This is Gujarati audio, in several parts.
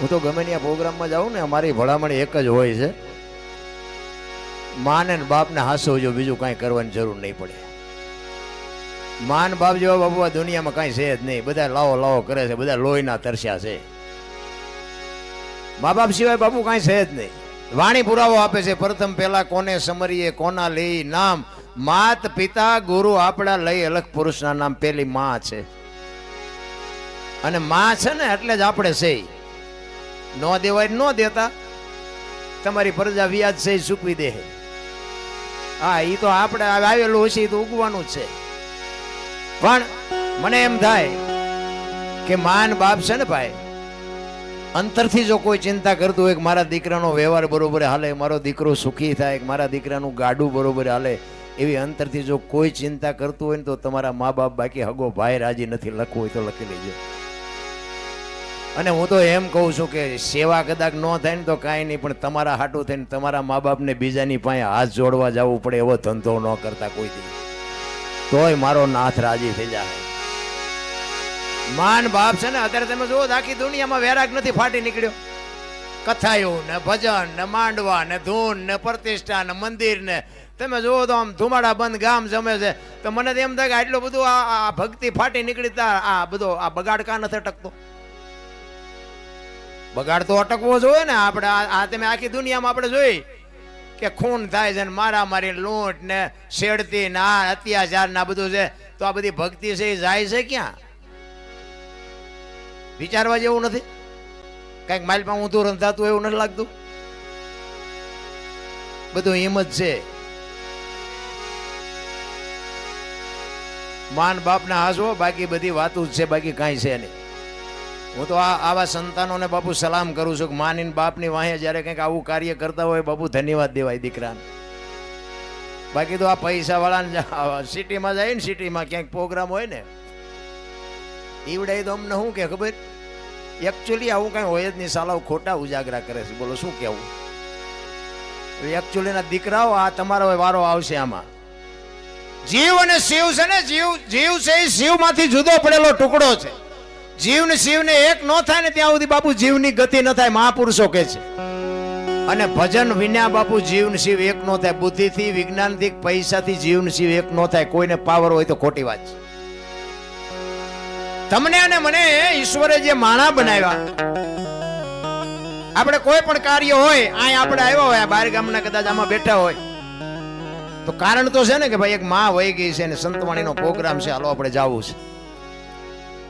હું તો ગમે ત્યાં પ્રોગ્રામમાં જાઉં ને, અમારી ભલામણ એક જ હોય છે. માને ને બાપને હાસવજો, બીજું કાંઈ કરવાની જરૂર નહીં પડે. માન બાપ જેવા બાબુ આ દુનિયામાં કાંઈ છે જ નહીં. બધા લાવો લાવો કરે છે, બધા લોહીના તરસ્યા છે. મા બાપ સિવાય બાપુ કાંઈ છે જ નહીં. વાણી પુરાવો આપે છે, પ્રથમ પહેલા કોને સમરીએ, કોના લઈ નામ? માત પિતા ગુરુ આપણા લઈ અલગ પુરુષના નામ. પેલી માં છે. અને માં છે ને એટલે જ આપણે છે નો દેવાય, ન દેતા. તમારી પ્રજા વ્યાજ છે સૂકવી દે હા. એ તો આપણે આવેલું હશે તો ઉગવાનું છે. પણ મને એમ થાય કે માન બાપ છે ને ભાઈ, અંતરથી જો કોઈ ચિંતા કરતું હોય કે મારા દીકરાનો વ્યવહાર બરોબર હાલે, મારો દીકરો સુખી થાય, કે મારા દીકરાનું ગાડું બરોબર હાલે, એવી અંતરથી જો કોઈ ચિંતા કરતું હોય ને તો તમારા મા બાપ બાકી હગો ભાઈ રાજી નથી, લખવું હોય તો લખી લેજો. અને હું તો એમ કહું છું કે સેવા કદાચ ન થાય ને તો કાંઈ નહીં, પણ તમારા હાટું થઈને તમારા મા બાપને બીજાની પાસે હાથ જોડવા જવું પડે એવો ધંધો ન કરતા કોઈ દી. તોય મારો નાથ રાજી થઈ જાય માન બાપ છે ને, અત્યારે તમે જુઓ આખી દુનિયામાં વેરાગ નથી ફાટી નીકળ્યો. કથાયું ને ભજન ને માંડવા ને ધૂન ને પ્રતિષ્ઠા ને મંદિર ને. તમે જુઓ તો આમ ધુમાડા બંધ ગામ જમે છે. તો મને એમ થાય કે આટલું બધું આ ભક્તિ ફાટી નીકળી આ બધો આ બગાડ કા નથી અટકતો બગાડ તો અટકવો જોઈએ ને. આપણે આ તમે આખી દુનિયામાં આપણે જોઈ કે ખૂન થાય છે ને મારામારી લૂંટ ને શેડતી ને અત્યાચાર ને બધું છે. તો આ બધી ભક્તિ છે એ જાય છે ક્યાં? વિચારવા જેવું નથી? કંઈક માલમાં ઊંધું રંધાતું એવું નથી લાગતું? બધું એમ જ છે. માન બાપના હાસવો બાકી બધી વાતો જ છે, બાકી કાંઈ છે નહીં. હું તો આ આવા સંતાનોને બાપુ સલામ કરું છું કે માની બાપની વાહે જ્યારે કંઈક આવું કાર્ય કરતા હોય બાપુ ધન્યવાદ દેવાય દીકરાને. બાકી તો આ પૈસા વાળા સિટીમાં જાય ને સિટીમાં ક્યાંક પ્રોગ્રામ હોય ને, ઈવડાય તો અમને શું કે ખબર? એકચ્યુઅલી આવું કાંઈ હોય જ નહીં સાલાવ ખોટા ઉજાગરા કરે છે. બોલો, શું કહેવું? એકચ્યુઅલી ના દીકરાઓ, આ તમારો વારો આવશે આમાં. જીવ અને શિવ છે ને, જીવ જીવ છે એ શિવમાંથી જુદો પડેલો ટુકડો છે. જીવ શિવને એક ન થાય ને ત્યાં સુધી બાપુ જીવની ગતિ ન થાય, મહાપુરુષો કે છે. અને ભજન વિના બાપુ જીવન શિવ એક ન થાય, બુદ્ધિથી, વિજ્ઞાનથી, પૈસાથી જીવન શિવ એક ન થાય, કોઈને પાવર હોય તો ખોટી વાત છે. તમને અને મને ઈશ્વરે જે માણા બનાવ્યા, આપણે કોઈ પણ કાર્ય હોય અહીં આપણે આવ્યા હોય બાર ગામના કદાચ આમાં બેઠા હોય, તો કારણ તો છે ને કે ભાઈ એક માં વહી ગઈ છે ને સંતવાણીનો પ્રોગ્રામ છે, હાલો આપણે જવું છે.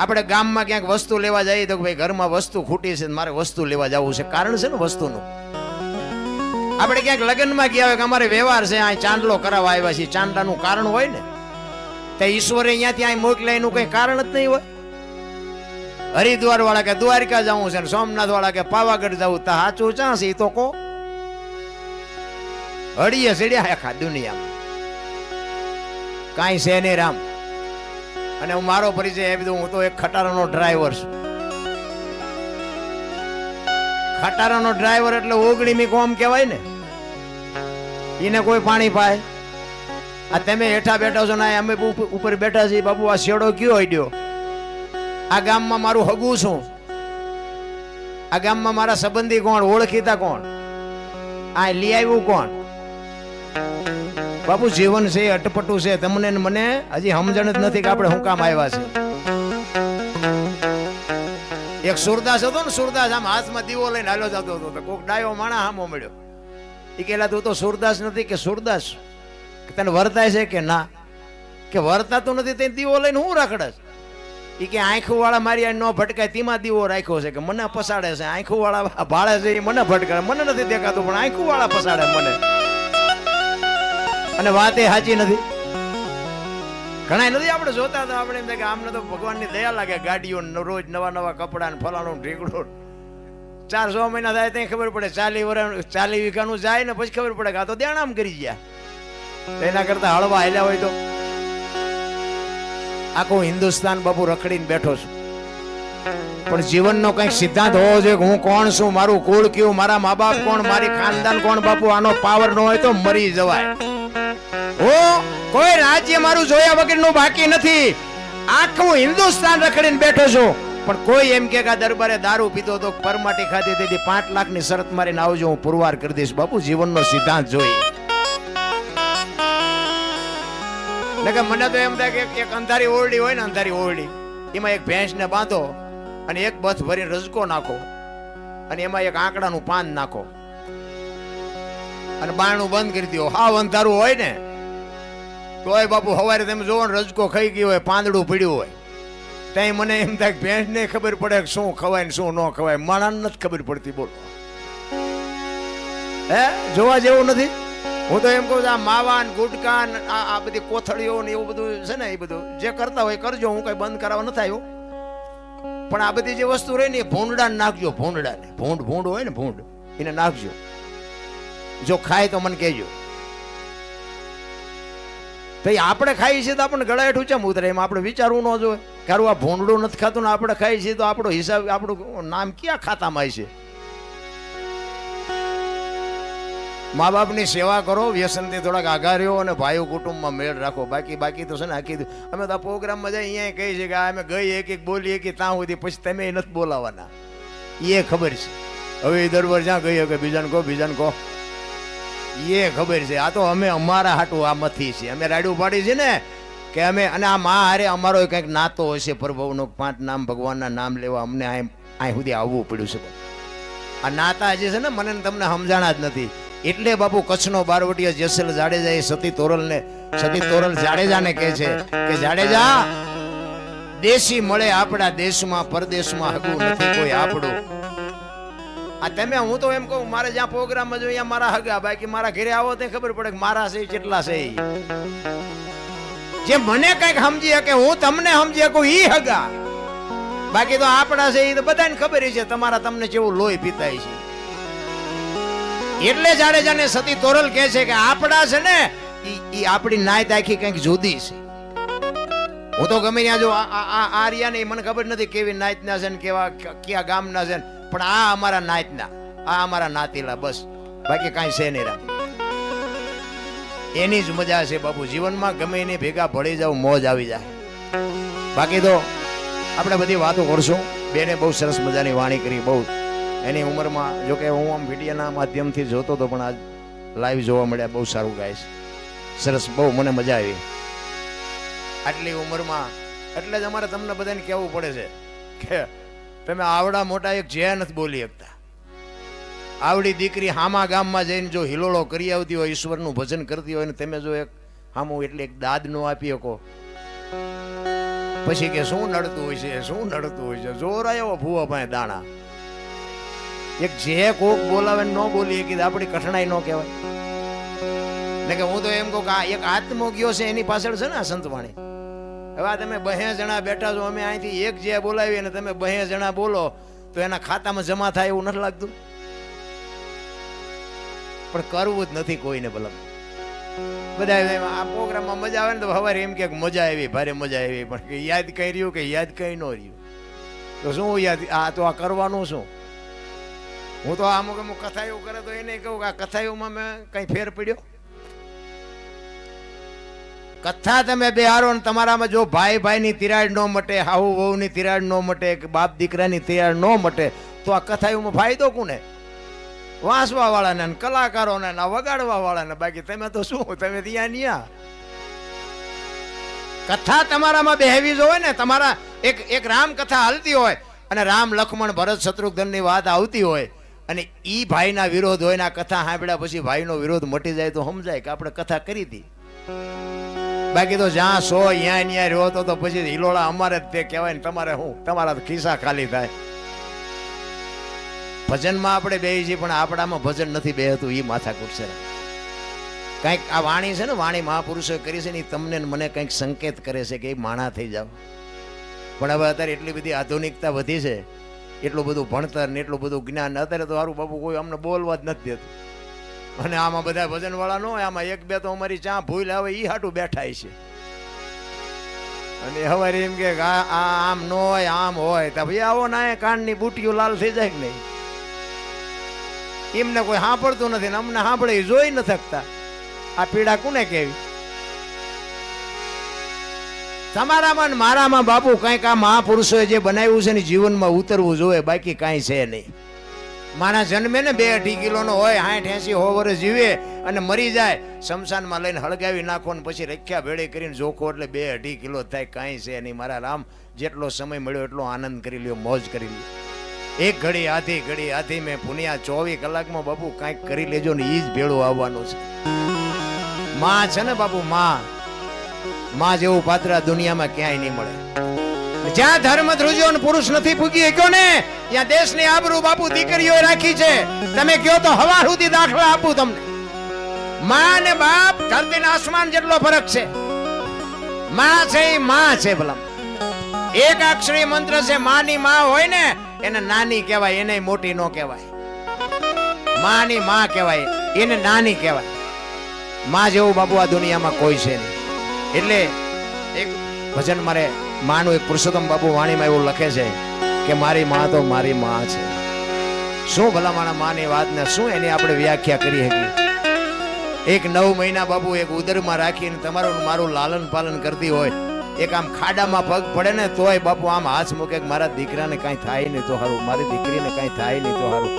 આપણે ગામમાં ક્યાંક વસ્તુ લેવા જઈએ તો ભાઈ ઘરમાં વસ્તુ ખૂટી છે મારે વસ્તુ લેવા જવું છે. કારણ છે ને વસ્તુનું. આપણે ક્યાંક લગ્નમાં ગયા હોય કે અમારે વ્યવહાર છે અહીં ચાંદલો કરાવવા આવ્યા છીએ. ચાંદલાનું કારણ હોય ને, તે ઈશ્વરે અહીંયા અહીં મોકલ્યા એનું કઈ કારણ જ નહીં હોય. હરિદ્વાર વાળા કે દ્વારકા જવું છે સોમનાથ વાળા કે પાવાગઢ જવું, તો સાચું ચા ઈ તો કો? હળીએ સીડ્યા આખા દુનિયામાં. કાંઈ છે નહીં રામ. અને હું મારો પરિચય આપી દઉં, હું તો એક ખટારાનો ડ્રાઈવર છું. ખટારાનો ડ્રાઈવર એટલે ઓગણીમી કોમ કહેવાય ને? એને કોઈ પાણી પાય. આ તમે હેઠા બેઠા છો ને અમે ઉપર બેઠા છીએ બાબુ આ શેડો કયો હડ્યો આ ગામમાં મારું હગું છું આ ગામમાં મારા સંબંધી કોણ? ઓળખીતા કોણ? આ લઈ આવ્યું કોણ? બાપુ, જીવન છે, અટપટું છે. તમને મને હજી સમજણ જ નથી કે આપણે શું કામ આવ્યા છે. એક સુરદાસ હતો ને, સુરદાસ આમ હાથમાં દીવો લઈને હાલો જતો હતો. તો કોક ડાયો માણા હામો મળ્યો એ કેલા તું તો સુરદાસ નથી કે સુરદાસ? તને વર્તાય છે કે ના? કે વર્તાતું નથી તે દીવો લઈને હું રખડસ એ કે આંખું વાળા મારી ન ભટકાય, તેમાં દીવો રાખ્યો છે કે મને પસાડે છે. આંખું વાળા ભાળે છે એ મને ભટકાડે મને નથી દેખાતું, પણ આંખું વાળા પસાડે મને. અને વાત એ સાચી નથી. ઘણા નથી આપણે જોતા હતા આપણે એમ કે આમને તો ભગવાનની દયા લાગે, ગાડીઓ રોજ નવા નવા કપડા ને ફલાણું ઢીકડું ચાર સો મહિના થાય ત્યાં ખબર પડે, ચાલી વર્ષ ચાલી વીઘાનું જાય ને પછી ખબર પડે કે આ તો દેણામ કરી ગયા. એના કરતા હળવા હાલ્યા હોય તો? આખું હિન્દુસ્તાન બાપુ રખડીને બેઠો છું. પણ જીવનનો કંઈક સિદ્ધાંત હોવો જોઈએ હું કોણ છું, મારું કુળ કયું, મારા મા બાપ કોણ, મારી ખાનદાન કોણ? બાપુ, આનો પાવર ન હોય તો મરી જવાય. હું, કોઈ રાજ્ય મારું જોયા વગરનું બાકી નથી. આખું હિન્દુસ્તાન રખડીને બેઠો છું. પણ કોઈ એમ કે દરબારે દારૂ પીધો તો પરમાટી ખાધી તેથી પાંચ લાખની શરત મારીને આવજો, હું પુરવાર કરી દઈશ. બાપુ, જીવનનો સિદ્ધાંત જોઈ. કે મને તો એમ થાય કે એક- અંધારી ઓરડી હોય ને અંધારી ઓરડી. એમાં એક ભેંસને બાંધો અને એક બથ ભરીને રજકો નાખો અને એમાં એક આંકડાનું પાન નાખો. અને બારણું બંધ કરી દો હાવ અંધારું હોય ને, તોય બાપુ સવારે તમે જોવો ને રજકો ખાઈ ગયો હોય, પાંદડું પડ્યું હોય. ત્યાં મને એમ થાય ભેંસને ખબર પડે કે શું ખવાય ને શું ન ખવાય. માણસને નથી ખબર પડતી, બોલો. હે, જોવા જેવું નથી? હું તો એમ કહું છું, આ માવા ને ગુટકા ને આ આ બધી કોથળીઓ ને એવું બધું છે ને એ બધું. જે કરતા હોય કરજો, હું કઈ બંધ કરાવવા નથી આવ્યો. પણ આ બધી જે વસ્તુ રહી ને એ ભૂંડડા નાખજો ભૂંડડા ને ભૂંડ ભૂંડ હોય ને ભૂંડ, એને નાખજો. જો ખાય તો મને કહેજો. તો આપણે ખાઈએ છીએ તો આપણને ગળા હેઠું ચમ ઉતરે એમાં આપણે વિચારવું ન જોઈએ. કારું આ ભૂંડડું નથી ખાતું ને આપણે ખાઈએ છીએ તો આપણો હિસાબ, આપણું નામ ક્યાં ખાતામાં છે? મા બાપની સેવા કરો, વ્યસનથી થોડાક આઘા રહ્યો અને ભાઈઓ કુટુંબમાં મેળ રાખો. બાકી બાકી તો છે ને આખી અમે તો પ્રોગ્રામમાં જાય અહીંયા કહી છે કે અમે ગઈ એક એક બોલી એક ત્યાં સુધી, પછી તમે નથી બોલાવાના એ ખબર છે. હવે દર વર્ષ જ્યાં ગઈ કે બીજાને કહો બીજાને કહો. એ ખબર છે. આ તો અમે અમારા હાટું આ મથી છે અમે રાડ્યું પાડી છે ને, કે અમે, અને આ મા હારે અમારો કંઈક નાતો હશે પ્રભુનો, પાંચ નામ ભગવાનના નામ લેવા અમને અહીં સુધી આવવું પડ્યું છે. આ નાતા જે છે ને, મને તમને સમજાણા જ નથી. એટલે બાપુ કચ્છનો બારવટીય જેસલ જાડેજા એ સતી તોરલને સતી તોરલ જાડેજાને કહે છે કે, જાડેજા, દેશી મળે આપણા દેશમાં, પરદેશમાં હગું નથી કોઈ આપણું. આ તમે, હું તો એમ કહું, મારે જ્યાં પ્રોગ્રામમાં જો અહીંયા મારા હગા, બાકી મારા ઘરે આવો તો ખબર પડે કે મારા છે, કેટલા છે. જે મને કંઈક સમજી શકે, હું તમને સમજી શકું, ઈ હગા. બાકી તો આપણા છે એ તો બધાને ખબર છે, તમારા તમને જેવું લોહી પીતાય છે. એટલે જાડેજાને સતી તોરલ કહે છે કે આપણા છે ને, ઈ આપણી નાયત આખી કંઈક જુદી છે. હું તો ગમે ત્યાં જો આ આ- આ આ રહ્યા ને, ઈ મને ખબર નથી કેવી નાયતના છે ને કેવા કયા ગામના છે ને. પણ આ અમારા નાતના, આ અમારા નાતીલા, બસ. બાકી કાંઈ છે નહીં રામ. એની જ મજા છે બાપુ, જીવનમાં ગમે એની ભેગા ભળી જાવ, મોજ આવી જાય. બાકી તો આપણે બધી વાતો કરશું. બેને બહુ સરસ મજાની વાણી કરી, બહુ. એની ઉંમરમાં જો કે હું આમ વિડીયોના માધ્યમથી જોતો હતો પણ આજ લાઈવ જોવા મળ્યા, બહુ સારું ગાય છે. સરસ, બહુ મને મજા આવી. આટલી ઉંમરમાં, એટલે જ અમારે તમને બધાને કહેવું પડે છે કે તમે આવડા મોટા એક જે નથી બોલી શકતા. આવડી દીકરી હામા ગામમાં જઈને જો હિલોળો કરી આવતી હોય, ઈશ્વરનું ભજન કરતી હોય ને તમે જો એક હામું એટલે એક દાદ નો આપી શકો. પછી કે શું નડતું હોય છે શું નડતું હોય છે જોર આવ્યો ભૂવા પાસે દાણા. એક જે કોક બોલાવે ને ન બોલી કે આપણી કઠણાઈ ન કહેવાય. એટલે કે હું તો એમ કહું કે એક આત્મો ગયો છે, એની પાછળ છે ને આ સંતવાણી? હવે તમે બહે જણા બેઠા છો, અમે અહીંથી એક જે બોલાવી અને તમે બહે જણા બોલો, તો એના ખાતામાં જમા થાય એવું નથી લાગતું? પણ કરવું જ નથી કોઈને ભલા. બધા આ પ્રોગ્રામમાં મજા આવે ને તો સવારે એમ કે મજા આવી, ભારે મજા આવી, પણ યાદ કઈ રહ્યું કે યાદ કઈ ન રહ્યું? તો શું યાદ, આ તો આ કરવાનું શું? હું તો અમુક અમુક કથાયું કરે તો એને કહું કે આ કથાયુંમાં મેં કઈ ફેર પડ્યો? કથા તમે બિહારો ને તમારામાં જો ભાઈ ભાઈની તિરાડ ન મટે, હાહુ વહુની તિરાડ ન મટે કે બાપ દીકરાની તિરાડ ન મટે, તો આ કથાયુંમાં ફાયદો કોને? વાંસવા વાળાને કલાકારોને ને વગાડવા વાળાને બાકી તમે તો શું, તમે ત્યાં ન્યા. કથા તમારામાં બેહવી જો હોય ને, તમારા એક એક રામ કથા હાલતી હોય અને રામ લક્ષ્મણ ભરત શત્રુઘ્નની વાત આવતી હોય અને ઈ ભાઈના વિરોધ હોય ને આ કથા સાંભળ્યા પછી ભાઈનો વિરોધ મટી જાય તો સમજાય કે આપણે કથા કરી હતી. બાકી તો જ્યાં સો ત્યાં ન્યા રહ્યો હતો તો પછી હિલોળા અમારે જ તે કહેવાય ને તમારે શું તમારા ખિસ્સા ખાલી થાય. ભજનમાં આપણે બે છીએ, પણ આપણામાં ભજન નથી બેહતું એ માથા છે કંઈક આ વાણી છે ને, વાણી મહાપુરુષો કરી છે ને એ તમને મને કંઈક સંકેત કરે છે કે એ માણા થઈ જાવ પણ હવે અત્યારે એટલી બધી આધુનિકતા વધી છે, એટલું બધું ભણતર ને એટલું બધું જ્ઞાન, અત્યારે તો સારું બાપુ કોઈ અમને બોલવા જ નથી દેતું. અને આમાં બધા ભજન વાળા ન હોય, આમાં એક બે તો અમારી ચા ભૂલ આવે, ઈ હાટું બેઠા છે. અને હવે એમ કે આમ ન હોય, આમ હોય, તો ભાઈ આવો ના એ કાનની બુટીઓ લાલ થઈ જાય કે નહીં? એમને કોઈ સાંભળતું નથી ને અમને સાંભળે જોઈ ન શકતા. આ પીડા કોને કેવી? તમારામાં મારામાં બાપુ કંઈક આ મહાપુરુષોએ જે બનાવ્યું છે ને જીવનમાં ઉતરવું જોઈએ, બાકી કાંઈ છે નહીં. માણસ જન્મે ને બે અઢી કિલોનો હોય સાઠ એસી હો વર્ષ જીવે અને મરી જાય, શમશાનમાં લઈને હળગાવી નાખો ને પછી રખ્યા ભેળે કરીને જોખો એટલે બે અઢી કિલો થાય, કાંઈ છે નહીં. મારા રામ, જેટલો સમય મળ્યો એટલો આનંદ કરી લ્યો, મોજ કરી લ્યો. એક ઘડી, આધી ઘડી, આધી મેં પુનિયા ચોવીસ કલાકમાં બાપુ કાંઈક કરી લેજો ને ઈ જ ભેળું આવવાનું છે. માં છે ને બાપુ, માં. માં જેવું પાત્ર દુનિયામાં ક્યાંય નહીં મળે. જ્યાં ધર્મ ધ્રુજો પુરુષ નથી પૂગી શક્યો ને? ત્યાં દેશની આબરૂ બાપુ દીકરીઓ રાખી છે. તમે કયો તો હવા સુધી દાખલા આપું તમને. માં ને બાપ ધરતી આસમાન જેટલો ફરક છે. માં છે એ માં છે ભલા. એક અક્ષરી મંત્ર છે માની માં હોય ને, એને નાની કહેવાય, એને મોટી નો કહેવાય. માની માં કહેવાય, એને નાની કહેવાય. માં જેવું બાપુ આ દુનિયામાં કોઈ છે નહીં. એટલે એક ભજન મારે માનું એક પુરુષોત્તમ બાપુ વાણીમાં એવું લખે છે કે મારી માં તો મારી માં છે. શું ભલા માણા માની વાત ને શું એની આપણે વ્યાખ્યા કરી હતી એક નવ મહિના બાપુ એક ઉદરમાં રાખીને તમારું મારું લાલન પાલન કરતી હોય, એક આમ ખાડામાં પગ પડે ને તોય બાપુ આમ હાથ મૂકે મારા દીકરાને કાંઈ થાય નહીં તો સારું મારી દીકરીને કાંઈ થાય નહીં તો સારું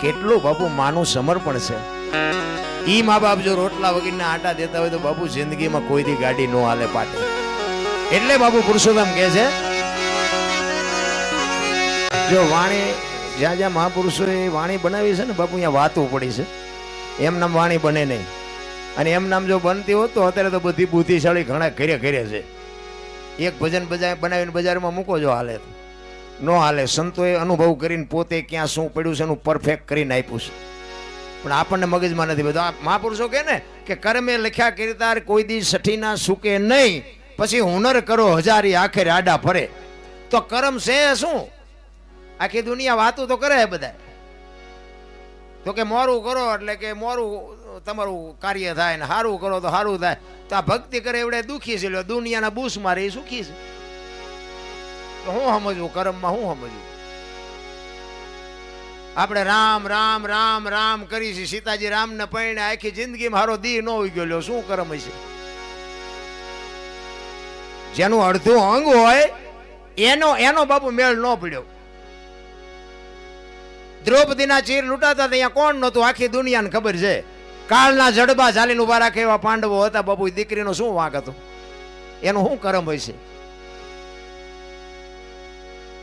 કેટલું બાપુ માનું સમર્પણ છે. ઈ મા બાપ જો રોટલા વગરના આટા દેતા હોય તો બાપુ જિંદગીમાં કોઈ દી ગાડી ન હાલે પાટે. એટલે બાપુ પુરુષોત્તમ કહે છે, જો વાણી, જ્યાં જ્યાં મહાપુરુષોએ વાણી બનાવી છે ને, બાપુ અહીંયા વાતો પડી છે. એમ નામ વાણી બને નહીં. અને એમ નામ જો બનતી હોત તો અત્યારે તો બધી બુદ્ધિશાળી ઘણા ઘરે ઘરે છે. એક ભજન બજા બનાવીને બજારમાં મૂકો જો હાલે ન નો હાલે, સંતોએ અનુભવ કરીને પોતે ક્યાં શું પડ્યું છે એનું પરફેક્ટ કરીને આપ્યું છે. પણ આપણને મગજમાં નથી બધું. આ મહાપુરુષો કહે ને કે કર્મે લખ્યા કરતા કોઈ દી સઠીના સુકે નહીં. પછી હુનર કરો, હજારી આખરે આડા ફરે. તો કરમ છે શું? આખી દુનિયા વાતું તો કરે બધા તો કે મોરું કરો એટલે કે મોરું તમારું કાર્ય થાય ને સારું કરો તો સારું થાય. તો આ ભક્તિ કરે એવડે દુખી છે દુનિયાના બૂસ મારે એ સુખી છે. તો હું સમજવું, કરમમાં હું સમજવું? આપણે રામ રામ રામ રામ કરી છે સીતાજી રામને પૈણે આખી જિંદગીમાં હારો દી ન ઉગ્યો. શું કરમ હશે? જેનું અડધું અંગ હોય, એનો એનો બાપુ મેળ ન પડ્યો. દ્રૌપદીના ચીર લૂંટાતા અહીંયા કોણ નહોતું? આખી દુનિયાને ખબર છે. કાળના જડબા ચાલીને ઊભા રાખે એવા પાંડવો હતા. બાપુ દીકરીનો શું વાંક હતો? એનું શું કરમ હોય છે?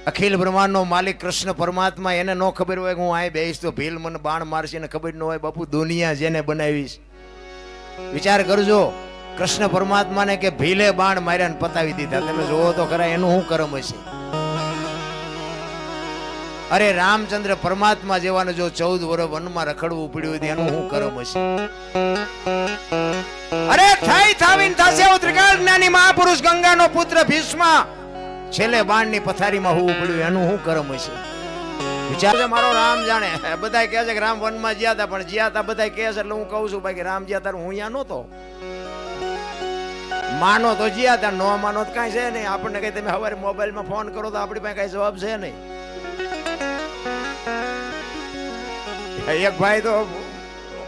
અખિલ બ્રહ્માંડનો માલિક કૃષ્ણ પરમાત્મા, એને ન ખબર હોય કે હું અહીં બેહીશ તો ભીલ મને બાણ મારશે એને ખબર ન હોય. બાપુ, દુનિયા જેને બનાવીશ. વિચાર કરજો. કૃષ્ણ પરમાત્માને કે ભીલે બાણ માર્યા પતાવી દીધા. તમે જોવો તો ખરા એનું શું કરમ હશે અરે રામચંદ્ર પરમાત્મા જેવાને જો ચૌદ વર્ષ વનમાં રખડવું પડ્યું એનું શું કરમ હશે અરે થઈ થાવીન થશે ત્રિકાળ જ્ઞાની મહાપુરુષ ગંગાનો પુત્ર ભીષ્મ. છેલ્લે બાણની પથારીમાં હોવું પડ્યું, એનું શું કરમ હશે વિચાર છે મારો રામ જાણે. બધા કહે છે કે રામ વનમાં જ્યાં હતા, પણ જ્યાં હતા બધા કહે છે એટલે હું કહું છું, બાકી રામ જ્યાં હતા, હું અહીંયા નહોતો. માનો તો જ્યાં હતા નો માનો તો કાંઈ છે નહીં. આપણને કઈ તમે સવારે મોબાઈલમાં ફોન કરો તો આપણી પાસે કઈ જવાબ છે નહીં. એક ભાઈ તો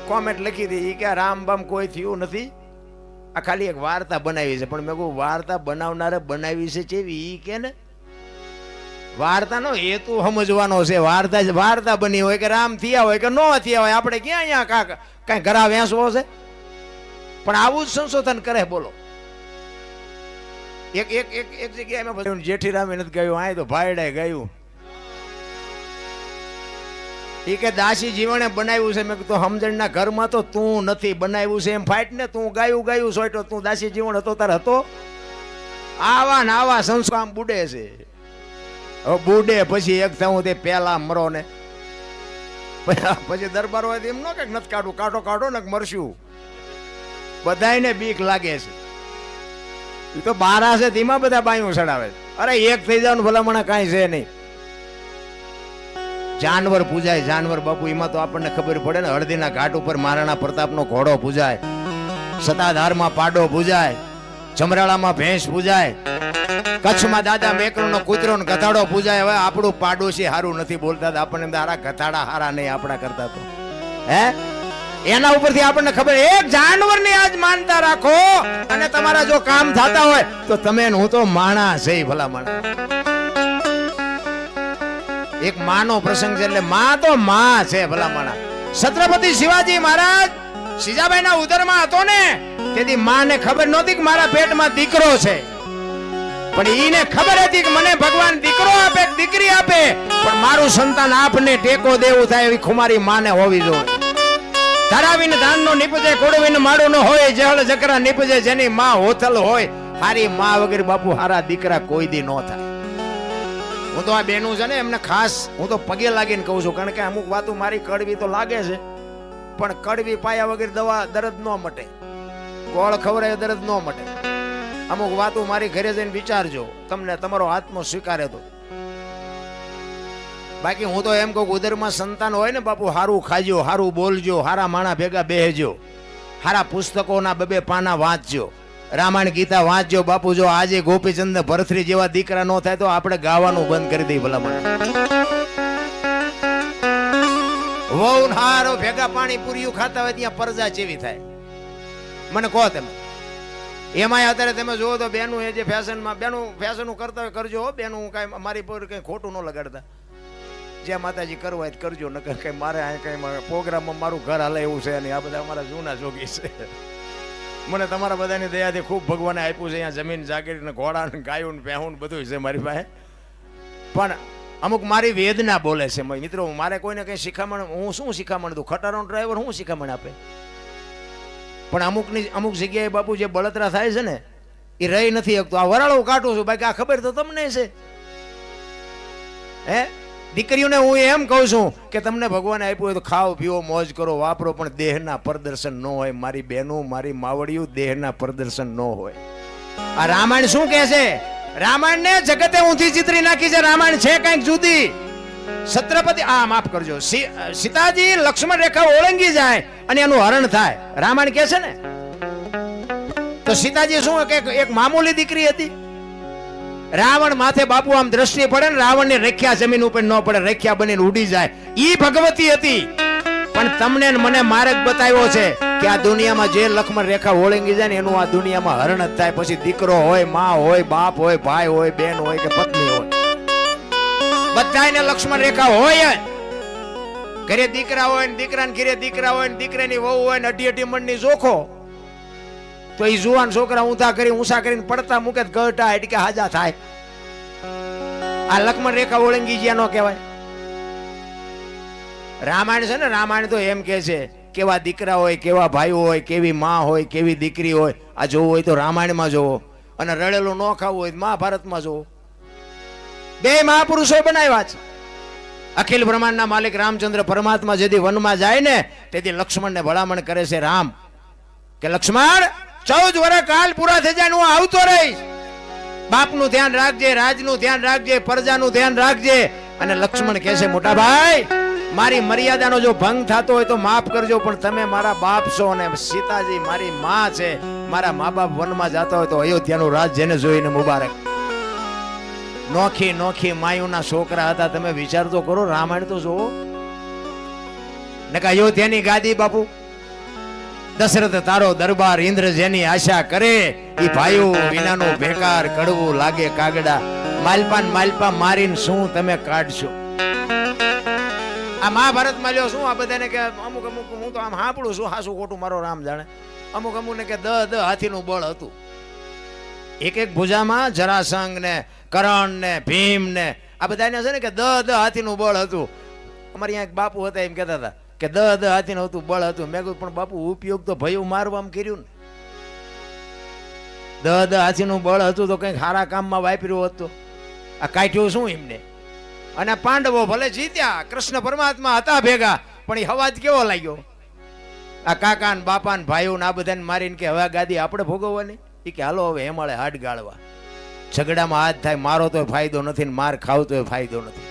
કોમેન્ટ લખી હતી કે રામ બામ કોઈ થયું નથી. આ ખાલી એક વાર્તા બનાવી છે. પણ મેં કહું, વાર્તા બનાવનારે બનાવી છે ચેવી ઈ કે ને, વાર્તાનો હેતુ સમજવાનો છે. વાર્તા વાર્તા બની હોય કે રામ થયા હોય કે ન થયા હોય, આપણે ક્યાં અહીંયા કાંઈ ઘરા વેંસવો છે? પણ આવું જ સંશોધન કરે, બોલો. એક એક એક એક જગ્યાએ મેં બધું જેઠી રામે નથી ગાયું આ તો ભાઈડાએ ગાયું. એ કે દાસી જીવણે બનાવ્યું છે. મેં કીધું સમજણના ઘરમાં તો તું નથી બનાવ્યું છે. એમ ફાઈટ ને તું ગાયું ગાયું સોઈટો તું દાસી જીવણ હતો, તાર હતો? આવા ને આવા સંસ્કાર આમ બુડે છે. બુડે પછી એક થવું તે પેલા મરો ને. પછી દરબાર હોય એમ ન કે નથી કાઢું કાઢો કાઢો ને મરશું. બધાયને બીક લાગે છે. તો બારા છે, ધીમા બધા બાયું ચડાવે અરે એક થઈ જવાનું ભલામણા કાંઈ છે નહીં. જાનવર પૂજાય, જાનવર બાપુ, એમાં તો આપણને ખબર પડે ને, હળદીના ઘાટ ઉપર મહારાણા પ્રતાપનો ઘોડો પૂજાય, સતાધારમાં પાડો પૂજાય ચમરાળામાં ભેંસ પૂજાય, કચ્છમાં દાદા મેકરનો કૂતરો ને ગધાડો પૂજાય. હવે આપણું પાડોશી હારું નથી બોલતા, આપણને હારા ગધાડા હારા નહીં આપણા કરતા તો. હે? એના ઉપરથી આપણને ખબર એક જાનવરની આજ માનતા રાખો. અને તમારા જો કામ થતા હોય, તો તમે હું તો માણા છે ભલા માણા. એક માનો પ્રસંગ છે એટલે માં તો માં છે ભલા માણા. છત્રપતિ શિવાજી મહારાજ સીજાભાઈ ના ઉદરમાં હતો ને, તેથી માને ખબર નહોતી કે મારા પેટમાં દીકરો છે. પણ ઈને ખબર હતી કે મને ભગવાન દીકરો આપે દીકરી આપે. પણ મારું સંતાન આપને ટેકો દેવું થાય એવી ખુમારી માને હોવી જોઈએ. ધરાવીને ધાનનો નીપજે કોડવીને ન હોય, જહળ જકરા નીપજે, જેની માં હોથલ હોય, હારી માં વગર બાપુ, હારા દીકરા કોઈ દી ન થાય. હું તો આ બેનું છે ને, એમને ખાસ હું તો પગે લાગીને કહું છું, કારણ કે અમુક વાતો મારી કડવી તો લાગે છે, પણ કડવી પાયા વગર દવા દર્દ ન મટે. ગોળ ખવરાય દર્દ ન મટે. અમુક વાતો મારી ઘરે જઈને વિચારજો, તમને તમારો આત્મ સ્વીકારે તો. બાકી હું તો એમ કહું ઉદરમાં સંતાન હોય ને બાપુ સારું ખાજો, હારું બોલજો, હારા માણા ભેગા બેહજો, હારા પુસ્તકોના બબે પાના વાંચજો, રામાયણ ગીતા વાંચજો. બાપુ, જો આજે ગોપીચંદ ભરથરી જેવા દીકરા નો થાય તો આપણે ગાવાનું બંધ કરી દઈએ ભલામણ. વહુ હારો ભેગા પાણી પૂર્યું ખાતા હોય ત્યાં પરજા જેવી થાય. મને કહો તમે, એમાંય અત્યારે તમે જુઓ તો બેનું એ જે ફેશનમાં બેનું ફેશન કરતા હોય કરજો બેનું કાંઈ મારી પર કંઈ ખોટું ન લગાડતા. જે માતાજી કરવા હોય કરજો, નકર કઈ મારે આ કઈ પ્રોગ્રામમાં મારું ઘર હાલે એવું છે અને આ બધા અમારા જૂના જોગી છે. મને તમારા બધાની દયાથી ખૂબ ભગવાને આપ્યું છે, અહીંયા જમીન જાગીર ને ઘોડા ને ગાયું ને ભેહું બધું છે મારી પાસે. પણ અમુક મારી વેદના બોલે છે મિત્રો મારે કોઈને કંઈ શિખામણ, હું શું શિખામણ દઉં? ખટારો ડ્રાઈવર હું શિખામણ આપે? પણ અમુકની, અમુક જગ્યાએ બાપુ જે બળતરા થાય છે ને, એ રહી નથી શકતો. આ વરાળો કાઢું છું, બાકી આ ખબર તો તમને છે. હે? દીકરીઓને હું એમ કહું છું કે તમને ભગવાને આપ્યું હોય તો ખાઓ પીવો મોજ કરો, વાપરો, પણ દેહના પ્રદર્શન ન હોય. મારી બહેનું, મારી માવડિયું દેહના પ્રદર્શન ન હોય. આ રામાયણ શું કહે છે? રામાયણ ને જગતે ઊંધી ચિત્રી નાખી છે. રામાયણ છે કંઈક જુદી. છત્રપતિ આ માફ કરજો. સીતાજી લક્ષ્મણ રેખા ઓળંગી જાય અને એનું હરણ થાય. રામાયણ કે છે ને? તો સીતાજી શું કે એક મામૂલી દીકરી હતી. રાવણ માથે બાપુ આમ દ્રષ્ટિ પડે ને રાવણની રેખ્યા જમીન ઉપર ન પડે, રેખ્યા બનીને ઉડી જાય. ઈ ભગવતી હતી. પણ તમને મને માર્ગ બતાવ્યો છે કે આ દુનિયામાં જે લક્ષ્મણ રેખા ઓળંગી જાય ને એનું આ દુનિયામાં હરણ જ થાય. પછી દીકરો હોય, માં હોય, બાપ હોય, ભાઈ હોય, બેન હોય કે પત્ની હોય. બધાને લક્ષ્મણ રેખા હોય ઘરે દીકરા હોય ને દીકરાને ઘરે દીકરા હોય ને દીકરાની વહુ હોય ને અઢી અઢી મણની જોખો. તો એ જુવાન છોકરા ઊંધા કરી ઊંસા કરીને પડતા મૂકે ગટા એટલે હાજા થાય. આ લક્ષ્મણ રેખા ઓળંગી ગયા નો કહેવાય. રામાયણ છે ને, રામાયણ તો એમ કે છે, કેવા દીકરા હોય, કેવા ભાઈઓ હોય, કેવી માં હોય, કેવી દીકરી હોય, આ જોવું હોય તો રામાયણમાં જોવો. અને રડેલું ન ખાવું હોય મહાભારતમાં જોવો. બે મહાપુરુષો બનાવ્યા છે. અખિલ બ્રહ્માંડના માલિક રામચંદ્ર પરમાત્મા જેથી વનમાં જાય ને, તેથી લક્ષ્મણને ભલામણ કરે છે રામ. કે લક્ષ્મણ ચૌદ વર્ષ કાલ પૂરા થઈ જાય હું આવતો રહીશ. બાપનું ધ્યાન રાખજે, રાજનું ધ્યાન રાખજે, પ્રજાનું ધ્યાન રાખજે. અને લક્ષ્મણ કહે છે, મોટા ભાઈ, મારી મર્યાદાનો જો ભંગ થતો હોય તો માફ કરજો, પણ તમે મારા બાપ છો અને સીતાજી મારી માં છે. મારા મા બાપ વનમાં જતા હોય તો અયોધ્યાનું રાજ જેને જોઈને મુબારક. નોખી નોખી માયુના છોકરા હતા. તમે વિચાર તો કરો, રામાયણ તો જોવો ને કે અયોધ્યાની ગાદી બાપુ દશરથ તારો દરબાર ઇન્દ્ર જેની આશા કરે એ ભાઈઓ વિનાનું ભેકાર કડવું લાગે કાગડા. માલપાન માલપા મારીને શું તમે કાઢશો? આ મહાભારતમાં લ્યો, શું આ બધાને કે અમુક અમુક હું તો આમ હાંપડું છું, હાસું ખોટું મારો રામ જાણે. અમુક અમુક ને કે દ દ હાથીનું બળ હતું. એક એક ભુજામાં જરાસંગ ને, કરણ ને, ભીમ ને, આ બધાને છે ને કે દ દ હાથીનું બળ હતું. અમારે અહીંયા એક બાપુ હતા, એમ કહેતા હતા કે દ દ હાથીનું હતું, બળ હતું. મેં કહ્યું, પણ બાપુ, ઉપયોગ તો ભયું મારવામાં કર્યું ને. દ દ હાથીનું બળ હતું તો કંઈક સારા કામમાં વાપર્યું હતું. આ કાઢ્યું શું એમને? અને પાંડવો ભલે જીત્યા, કૃષ્ણ પરમાત્મા હતા ભેગા, પણ એ હવાજ કેવો લાગ્યો? આ કાકા ને બાપા ને ભાઈઓ ને આ બધાને મારીને કે, હવે ગાદી આપણે ભોગવવાની? એ કે, હાલો, હવે હેમાળે હાડ ગાળવા ઝઘડામાં હાથ થાય, મારો તો ફાયદો નથી ને માર ખાવ તો ફાયદો નથી.